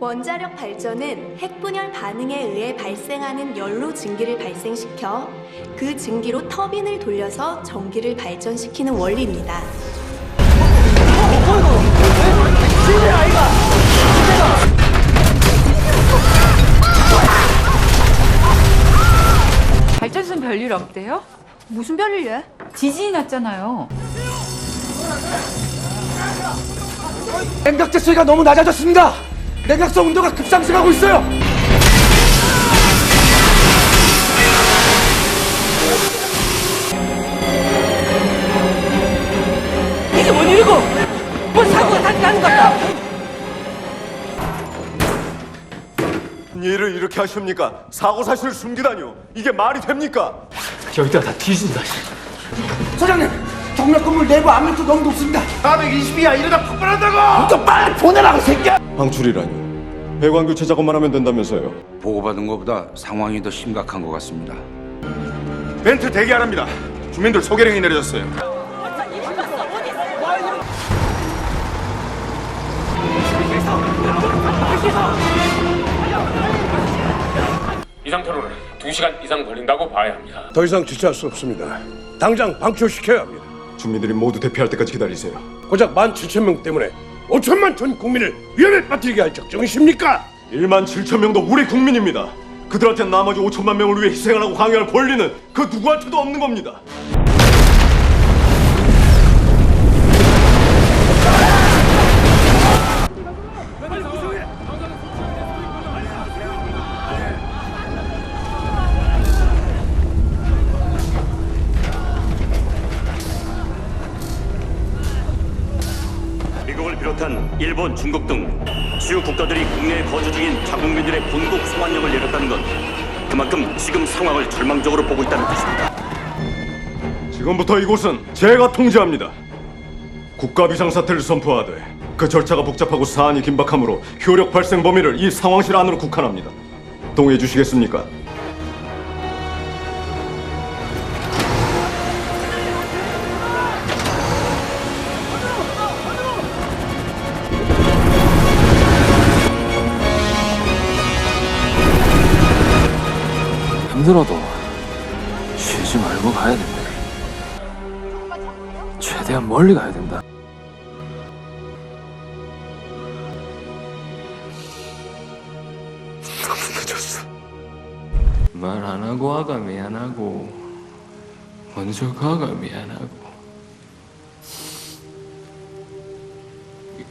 원자력 발전은 핵분열 반응에 의해 발생하는 연료 증기를 발생시켜 그 증기로 터빈을 돌려서 전기를 발전시키는 원리입니다. 발전소는 별일 없대요? 무슨 별일이야? 지진이 났잖아요. 냉각제 수위가 너무 낮아졌습니다. 냉각성 온도가 급상승하고 있어요. 이게 뭔 일이고? 뭐 사고가 다시 나는 것 같다. 일을 이렇게 하십니까? 사고 사실을 숨기다니요. 이게 말이 됩니까? 여기다 다 뒤진다. 소장님, 경력 건물 내부 압력도 너무 높습니다. 420이야 이러다 폭발한다고. 또 빨리 보내라고 새끼야. 방출이라니. 배관 교체 작업만 하면 된다면서요. 보고받은 것보다 상황이 더 심각한 것 같습니다. 멘트 대기하랍니다. 주민들 소개령이 내려졌어요. 이 상태로는 2시간 이상 걸린다고 봐야 합니다. 더 이상 지체할 수 없습니다. 당장 방출시켜야 합니다. 주민들이 모두 대피할 때까지 기다리세요. 고작 17,000명 때문에 5천만 전 국민을 위험에 빠뜨리게 할 작정이십니까? 1만 7천 명도 우리 국민입니다. 그들한테 나머지 5천만 명을 위해 희생하라고 강요할 권리는 그 누구한테도 없는 겁니다. 미국을 비롯한 일본, 중국 등 주요 국가들이 국내에 거주 중인 자국민들의 본국 송환령을 내렸다는 건 그만큼 지금 상황을 절망적으로 보고 있다는 뜻입니다. 지금부터 이곳은 제가 통제합니다. 국가 비상사태를 선포하되 그 절차가 복잡하고 사안이 긴박하므로 효력 발생 범위를 이 상황실 안으로 국한합니다. 동의해 주시겠습니까? 힘들어도 쉬지 말고 가야 된다. 최대한 멀리 가야 된다. 너무 늦었어. 말 안 하고 아가 미안하고 먼저 가가 미안하고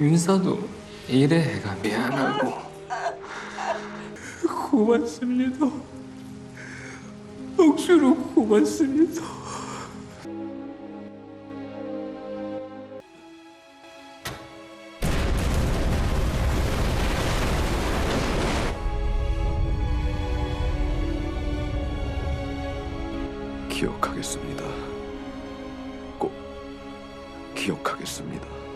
윤사도 이래 해가 미안하고 고맙습니다. 억수로 고맙습니다. 기억하겠습니다. 꼭 기억하겠습니다.